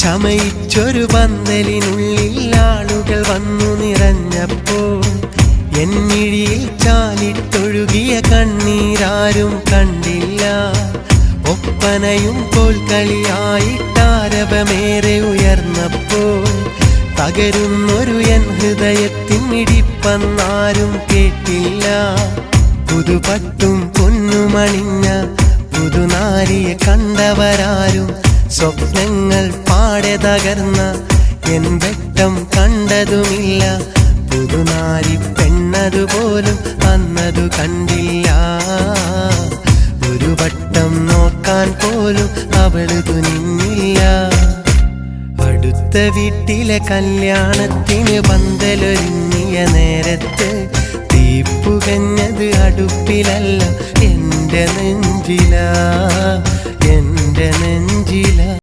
ചമയിച്ചൊരു പന്തലിനുള്ളിൽ ആളുകൾ വന്നു നിറഞ്ഞപ്പോൾ എന്നിഴിയിൽ ചാലിട്ടൊഴുകിയ കണ്ണീരാരും കണ്ടില്ല. ഒപ്പനയും കോൽക്കളിയായിട്ടാരവമേറെ ഉയർന്നപ്പോൾ തകരുന്നൊരു എൻ ഹൃദയത്തിൻ ഇടിപ്പന്നാരും കേട്ടില്ല. പുതുപട്ടും പൊന്നുമണിഞ്ഞ പുതുനാരിയെ കണ്ടവരാരും സ്വപ്നങ്ങൾ പാടെ തകർന്ന എൻ വെട്ടം കണ്ടതുമില്ല. പുതുനാരി പെണ്ണതുപോലും അന്നതു കണ്ടില്ല. ഒരു വട്ടം നോക്കാൻ പോലും അവൾ തുനിഞ്ഞില്ല. അടുത്ത വീട്ടിലെ കല്യാണത്തിന് പന്തലൊരുങ്ങിയ നേരത്ത് തീപ്പുകഞ്ഞത് അടുപ്പിലല്ല എന്റെ നെഞ്ചില. എന്റെ